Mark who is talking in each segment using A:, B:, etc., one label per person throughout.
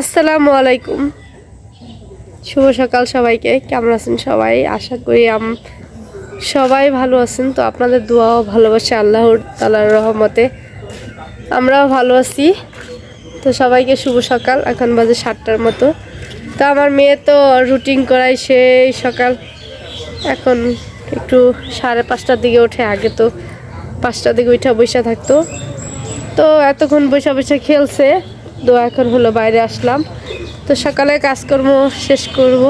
A: আসসালামু আলাইকুম। শুভ সকাল সবাইকে। কেমন আছেন সবাই? আশা করি আম সবাই ভালো আছেন। তো আপনাদের দোয়াও ভালোবাসে আল্লাহর তালার রহমতে আমরাও ভালো আছি। তো সবাইকে শুভ সকাল। এখন বাজে সাতটার মতো। তো আমার মেয়ে তো রুটিন করাই সেই সকাল। এখন একটু সাড়ে পাঁচটার দিকে ওঠে। আগে তো পাঁচটার দিকে উঠা বসে থাকতো। তো এতক্ষণ বৈশা বসে খেলছে। তো এখন হলো বাইরে আসলাম। তো সকালে কাজকর্ম শেষ করব।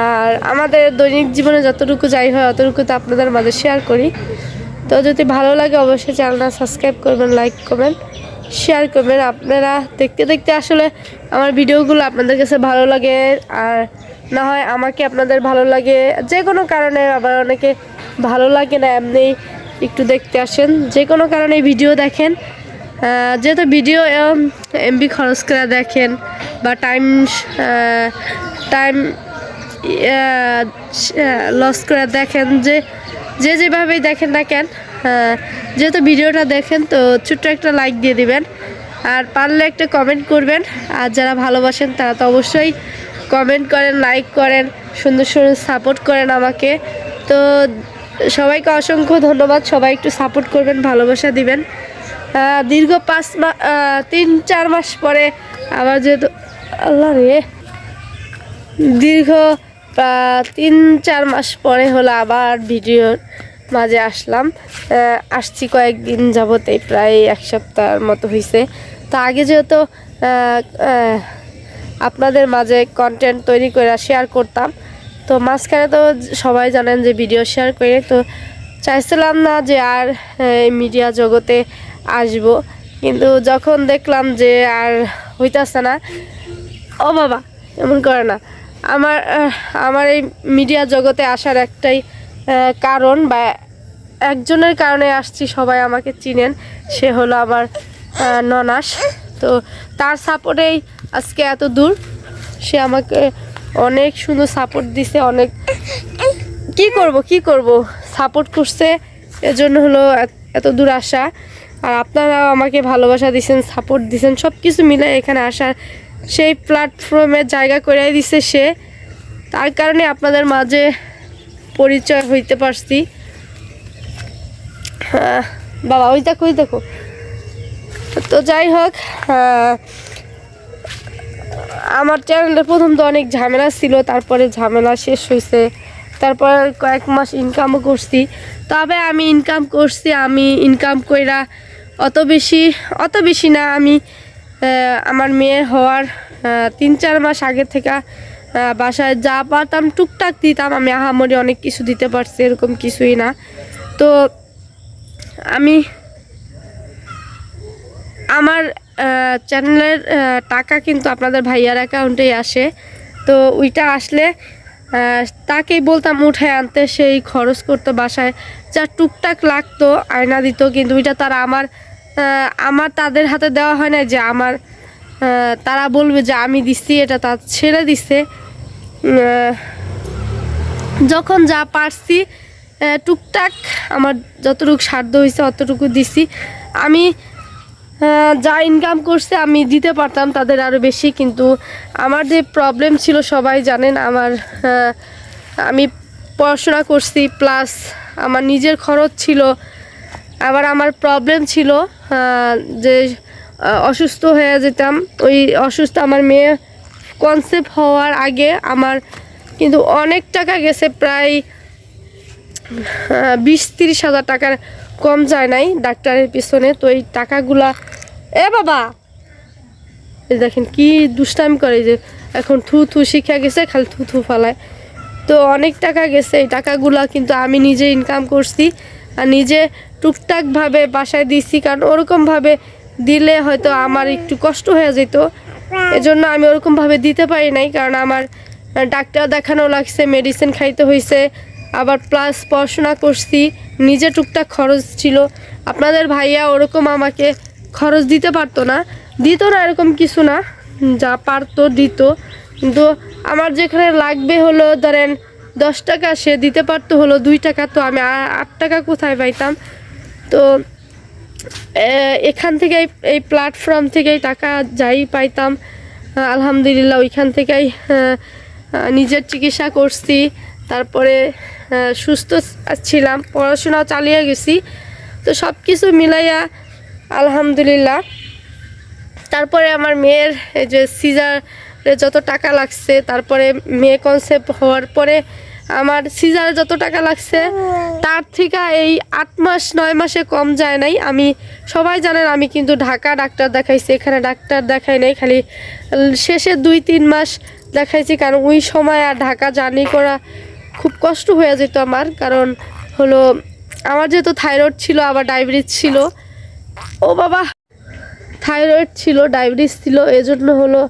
A: আর আমাদের দৈনিক জীবনে যতটুকু যাই হয় অতটুকু তো আপনাদের মাঝে শেয়ার করি। তো যদি ভালো লাগে অবশ্যই চ্যানেলটা সাবস্ক্রাইব করবেন লাইক করবেন শেয়ার করবেন। আপনারা দেখতে দেখতে আসলে আমার ভিডিওগুলো আপনাদের কাছে ভালো লাগে আর না হয় আমাকে আপনাদের ভালো লাগে। যে কোনো কারণে আবার অনেকে ভালো লাগে না, এমনি একটু দেখতে আসেন। যে কোনো কারণে ভিডিও দেখেন। যেহেতু ভিডিও এমবি খরচ করে দেখেন বা টাইম টাইম লস করে দেখেন যে যে যেভাবেই দেখেন না কেন যেহেতু ভিডিওটা দেখেন, তো ছোট্ট একটা লাইক দিয়ে দিবেন। আর পারলে একটা কমেন্ট করবেন। আর যারা ভালোবাসেন, তারা তো অবশ্যই কমেন্ট করেন লাইক করেন, সুন্দর সুন্দর সাপোর্ট করেন আমাকে। তো সবাইকে অসংখ্য ধন্যবাদ। সবাই একটু সাপোর্ট করবেন, ভালোবাসা দিবেন। দীর্ঘ পাঁচ মাস তিন, চার মাস পরে আবার যেহেতু আল্লাহ রে। দীর্ঘ তিন, চার মাস পরে হলো আবার ভিডিওর মাঝে আসলাম। আসছি কয়েকদিন যাবতেই প্রায় এক সপ্তাহের মতো হয়েছে তো আগে যেহেতু আপনাদের মাঝে কন্টেন্ট তৈরি করে শেয়ার করতাম, তো মাঝখানে তো সবাই জানেন যে ভিডিও শেয়ার করে, তো চাইছিলাম না যে আর মিডিয়া জগতে আসব। কিন্তু যখন দেখলাম যে আর হইতাছে না, ও বাবা, এমন করে না। আমার আমার এই মিডিয়া জগতে আসার একটাই কারণ বা একজনের কারণে আসছি, সবাই আমাকে চিনেন। সে হলো আমার ননাস। তো তার সাপোর্টেই আজকে এত দূর। সে আমাকে অনেক সুন্দর সাপোর্ট দিছে, অনেক কি করব কি করব? সাপোর্ট করছে এজন্য হলো এত- দূর আসা। আর আপনারাও আমাকে ভালোবাসা দিছেন সাপোর্ট দিচ্ছেন সব কিছু মিলে এখানে আসার সেই প্ল্যাটফর্মে জায়গা করে দিছে সে। তার কারণে আপনাদের মাঝে পরিচয় হইতে পারছি। হ্যাঁ, বাবা ওই দেখো ওই দেখো। তো যাই হোক আমার চ্যানেলে প্রথম তো অনেক ঝামেলা ছিল তারপরে ঝামেলা শেষ হয়েছে তারপর কয়েক মাস ইনকামও করছি। তবে আমি ইনকাম করছি আমি ইনকাম কইরা অত বেশি অত বেশি না, আমি আমার মেয়ে হওয়ার তিন চার মাস আগে থেকে বাসায় যা পারতাম, টুকটাক দিতাম, আমি আহামরি অনেক কিছু দিতে পারছি, এরকম কিছুই না। তো আমি আমার চ্যানেলের টাকা কিন্তু আপনাদের ভাইয়ার অ্যাকাউন্টেই আসে। তো ওইটা আসলে তাকেই বলতাম, উঠে আনতে, সেই খরচ করতো বাসায়। যা টুকটাক লাগতো আয়না দিত কিন্তু ওইটা তারা আমার আমার তাদের হাতে দেওয়া হয় না যে আমার তারা বলবে যে আমি দিচ্ছি এটা তার ছেড়ে আহ, যখন যা পারছি টুকটাক আমার যতটুকু সাধ্য হয়েছে অতটুকু দিছি। আমি যা ইনকাম করছে আমি দিতে পারতাম তাদের আরও বেশি কিন্তু আমার যে প্রবলেম ছিল সবাই জানেন আমার আমি পড়াশোনা করছি প্লাস আমার নিজের খরচ ছিল, আবার আমার প্রবলেম ছিল যে অসুস্থ হয়ে যেতাম। ওই অসুস্থ আমার মেয়ে কনসেপ্ট হওয়ার আগে আমার কিন্তু অনেক টাকা গেছে, প্রায় বিশ তিরিশ হাজার টাকার কম যায় নাই ডাক্তারের পিছনে। তো এই টাকাগুলা, এ বাবা! দেখেন কি দুষ্টামি করে যে, এখন থু থু শিখা গেছে, খালি থু থু ফালায়। তো অনেক টাকা গেছে, এই টাকাগুলা কিন্তু আমি নিজে ইনকাম করছি আর নিজে টুকটাকভাবে বাসায় দিছি, কারণ ওরকমভাবে দিলে হয়তো আমার একটু কষ্ট হয়ে যেত। এজন্য আমি ওরকমভাবে দিতে পারি নাই, কারণ আমার ডাক্তার দেখানো লাগছে মেডিসিন খাইতে হয়েছে আবার প্লাস পড়াশোনা করছি, নিজে টুকটাক খরচ ছিল। আপনাদের ভাইয়া ওরকম আমাকে খরচ দিতে পারতো না, দিত না এরকম কিছু না, যা পারতো, দিত। কিন্তু আমার যেখানে লাগবে হলো, ধরেন, দশ টাকা সে দিতে পারতো হলো দুই টাকা, তো আমি আট টাকা কোথায় পাইতাম? তো এখান থেকে এই প্ল্যাটফর্ম থেকেই টাকা যাই পাইতাম। আলহামদুলিল্লাহ ওইখান থেকেই নিজের চিকিৎসা করছি। তারপরে সুস্থ ছিলাম, পড়াশোনাও চালিয়ে গেছি। তো সব কিছু মিলাইয়া, আলহামদুলিল্লাহ। তারপরে আমার মেয়ের যে সিজারে যত টাকা লাগছে, তারপরে মেয়ে কনসেপ্ট হওয়ার পরে আমার সিজারে যত টাকা লাগছে, তার থেকে এই আট মাস, নয় মাসে কম যায় নাই। আমি, সবাই জানেন আমি কিন্তু ঢাকা ডাক্তার দেখাইছি, এখানে ডাক্তার দেখাই নাই, খালি শেষে দুই, তিন মাস দেখাইছি, কারণ ওই সময় আর ঢাকা জার্নি করা খুব কষ্ট হয়ে যেত আমার, কারণ হলো, আমার যেহেতু থাইরয়েড ছিল, আবার ডায়াবেটিস ছিল, ও বাবা! থাইরয়েড ছিল, ডায়াবেটিস ছিল, এজন্য হলো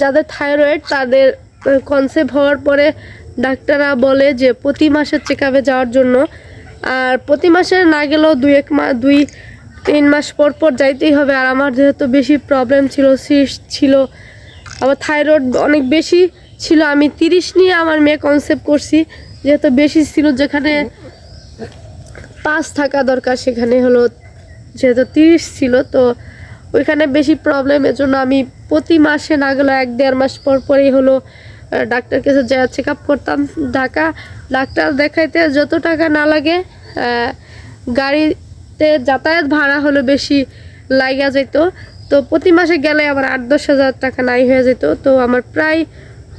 A: যাদের থাইরয়েড তাদের কনসেপ্ট হওয়ার পরে ডাক্তাররা বলে যে প্রতি মাসের চেক যাওয়ার জন্য, আর প্রতি মাসে না গেলেও দুই এক মাস দুই তিন মাস পর পর যাইতেই হবে। আর আমার যেহেতু বেশি প্রবলেম ছিল সিস ছিল, আবার থাইরয়েড অনেক বেশি ছিল, আমি তিরিশ নিয়ে আমার মেয়ে কনসেপ্ট করছি, যেহেতু বেশি ছিল, যেখানে পাঁচ থাকা দরকার, সেখানে হলো যেহেতু তিরিশ ছিল, তো ওইখানে বেশি প্রবলেম এর জন্য আমি প্রতি মাসে না গেলেও এক দেড় মাস পর পরেই হলো ডাক্তার কাছে যা চেক আপ করতাম ঢাকা। ডাক্তার দেখাইতে যত টাকা না লাগে গাড়িতে যাতায়াত ভাড়া হলো বেশি লাগা যেত তো প্রতি মাসে গেলে আমার আট দশ হাজার টাকা নাই হয়ে যেত তো আমার প্রায়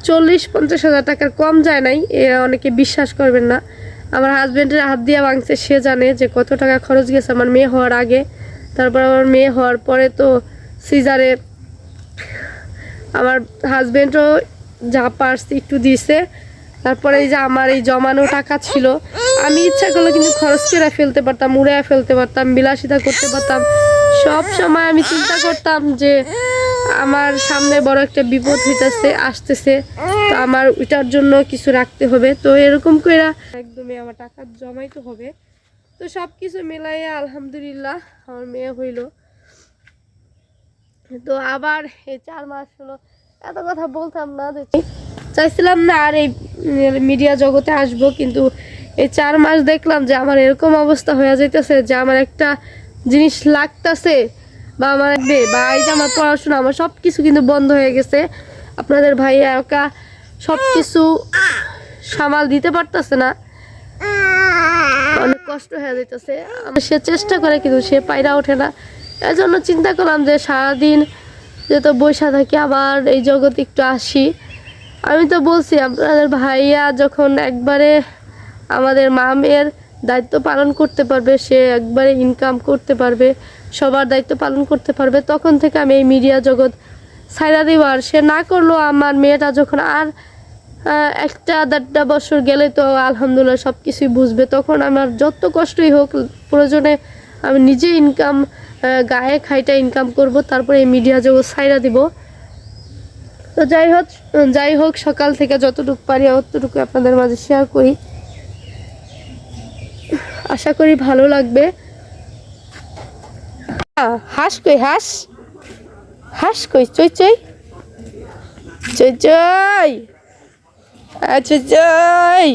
A: চল্লিশ পঞ্চাশ হাজার টাকার কম যায় নাই, এ অনেকে বিশ্বাস করবেন না। আমার হাজব্যান্ডের হাত দিয়ে ভাঙছে, সে জানে যে কত টাকা খরচ গেছে আমার মেয়ে হওয়ার আগে। তারপর আমার মেয়ে হওয়ার পরে তো সিজারে আমার হাজব্যান্ডও যা পারছে একটু দিছে। তারপরে এই যে আমার এই জমানো টাকা ছিল, আমি ইচ্ছা করলে কিন্তু খরচ করে ফেলতে পারতাম উড়ে ফেলতে পারতাম, বিলাসিতা করতে পারতাম। সব সময় আমি চিন্তা করতাম যে আমার সামনে বড় একটা বিপদ হইতেছে, আসতেছে, তো আমার ওইটার জন্য কিছু রাখতে হবে। তো এরকম করে একদমই আমার টাকা জমাইতে হবে। তো সব কিছু মিলাইয়া আলহামদুলিল্লাহ আমার মেয়ে হইল। তো আবার এই চার মাস হলো, এত কথা বলতাম না দেখি চাইছিলাম না আর এই মিডিয়া জগতে আসব, কিন্তু এই চার মাস দেখলাম যে আমার এরকম অবস্থা হয়ে যাইতেছে যে আমার একটা জিনিস লাগতেছে, বা আমার বে এই যে আমার পড়াশোনা, আমার সব কিছু কিন্তু বন্ধ হয়ে গেছে। আপনাদের ভাই একা সব কিছু সামাল দিতে পারতেছে না। অনেক কষ্ট হয়ে যাইতেছে। আমি সে চেষ্টা করে কিন্তু সে পায়রা ওঠে না। এই জন্য চিন্তা করলাম যে সারাদিন যেহেতু বৈশা থাকি, আবার এই জগতে একটু আসি। আমি তো বলছি, আপনাদের ভাইয়া যখন একবারে আমাদের মামের দায়িত্ব পালন করতে পারবে, সে একবারে ইনকাম করতে পারবে, সবার দায়িত্ব পালন করতে পারবে, তখন থেকে আমি এই মিডিয়া জগৎ ছাইরা দিব আর সে না করল আমার মেয়েটা যখন আর একটা দেড়টা বছর গেলে তো আলহামদুলিল্লাহ সব কিছুই বুঝবে। তখন আমার যত কষ্টই হোক, প্রয়োজনে আমি নিজে ইনকাম গায়ে খাইটা ইনকাম করব, তারপরে এই মিডিয়া জগৎ ছাইরা দিব। তো যাই হোক যাই হোক, সকাল থেকে যতটুকু পারি অতটুকু আপনাদের মাঝে শেয়ার করি। আশা করি ভালো লাগবে। হাঁস কই, হাস? হাস কই, চই চই? চই চই! আচ্ছা চই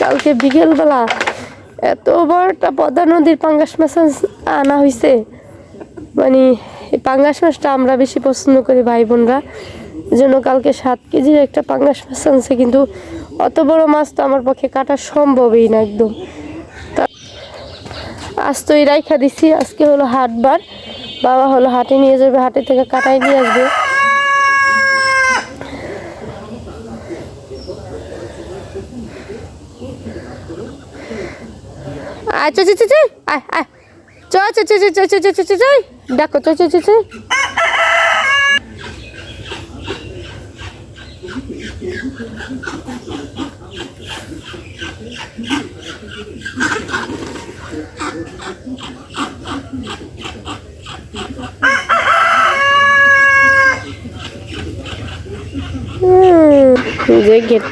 A: কালকে বিকেলবেলা এত বড় একটা পদ্মা নদীর পাঙ্গাস মাছ আনা হয়েছে মানে এই পাঙ্গাস মাছটা আমরা বেশি পছন্দ করি ভাই বোনরা। জন্য কালকে সাত কেজির একটা পাঙ্গাস মাছ আনছে, কিন্তু অত বড় মাছ তো আমার পক্ষে কাটা সম্ভবই না একদম। আজ তো এই রাইখা দিছি আজকে হলো হাটবার বাবা হলো হাটে নিয়ে যাবে হাটে থেকে কাটাই নিয়ে আসবে আয় আয় আয় চ হুম, যে গেট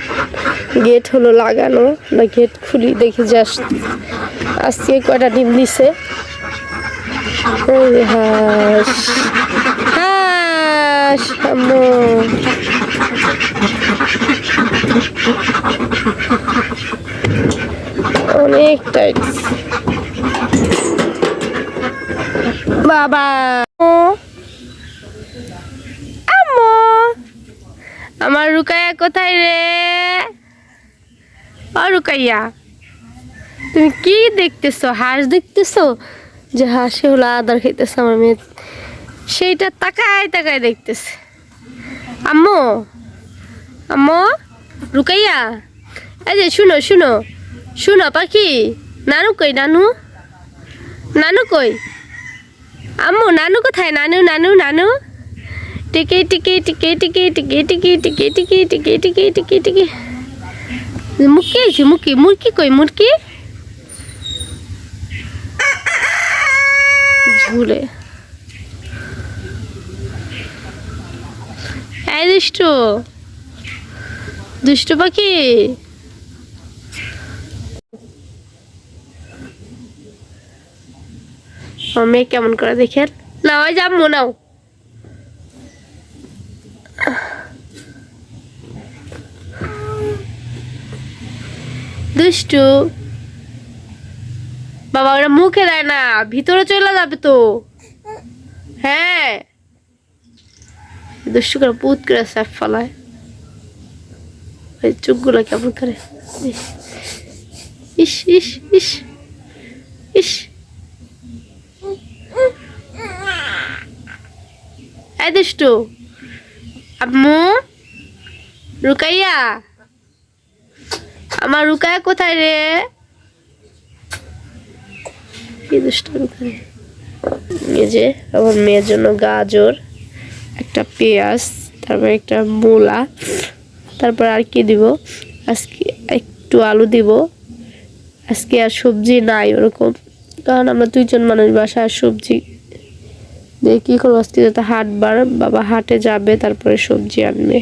A: গেট হলো লাগানো না গেট খুলি, দেখি জাস্ট আজকে কয়টা ডিম দিছে হাঁস আম্মু। অনেকটাই বাবা। ও, আম্মু আমার রুকাইয়া কোথায় রে? ও রুকাইয়া। তুমি কি দেখতেছো? হাঁস দেখতেছো? যে হাঁসে হলো আদার খাইতেছে আমার মেয়ে। সেইটা তাকায় তাকায় দেখতেছে। আম্মু আম্মু রুকাইয়া। এই যে শুনো শুনো শুনো পাখি। নানু কই নানু? নানু কই? আম্মু নানু কোথায় নানু নানু নানু টিকি টিকি টিকি টিকি টিকি টিকি টিকি টিকি টিকি টিকি টিকি টিকি মুরকি আছে মুরকি মুরকি কই মুরকি ঝুলে এই দুষ্টু দুষ্টু পাখি আমার মেয়ে কেমন করে দেখেন না, ওই যাব নাও। দুষ্টু। বাবা, ওরা মুখে দেয় না, ভিতরে চলে যাবে তো। হ্যাঁ। দুষ্টু করে পুত করে স্যাপ ফলায়। ওই চোখগুলো কেমন করে? ইস ইস ইস ইস। এই দুষ্টু আম্মু রুকাইয়া আমার রুকায়া কোথায় রে রুকাইয়া এই যে আমার মেয়ের জন্য গাজর একটা পেঁয়াজ তারপর একটা মূলা তারপর আর কি দিব আজকে একটু আলু দিব আজকে আর সবজি নাই ওরকম কারণ আমরা দুইজন মানুষ বাসায় সবজি দিয়ে কী করব হাট বার বাবা হাটে যাবে তারপরে সবজি আনবে।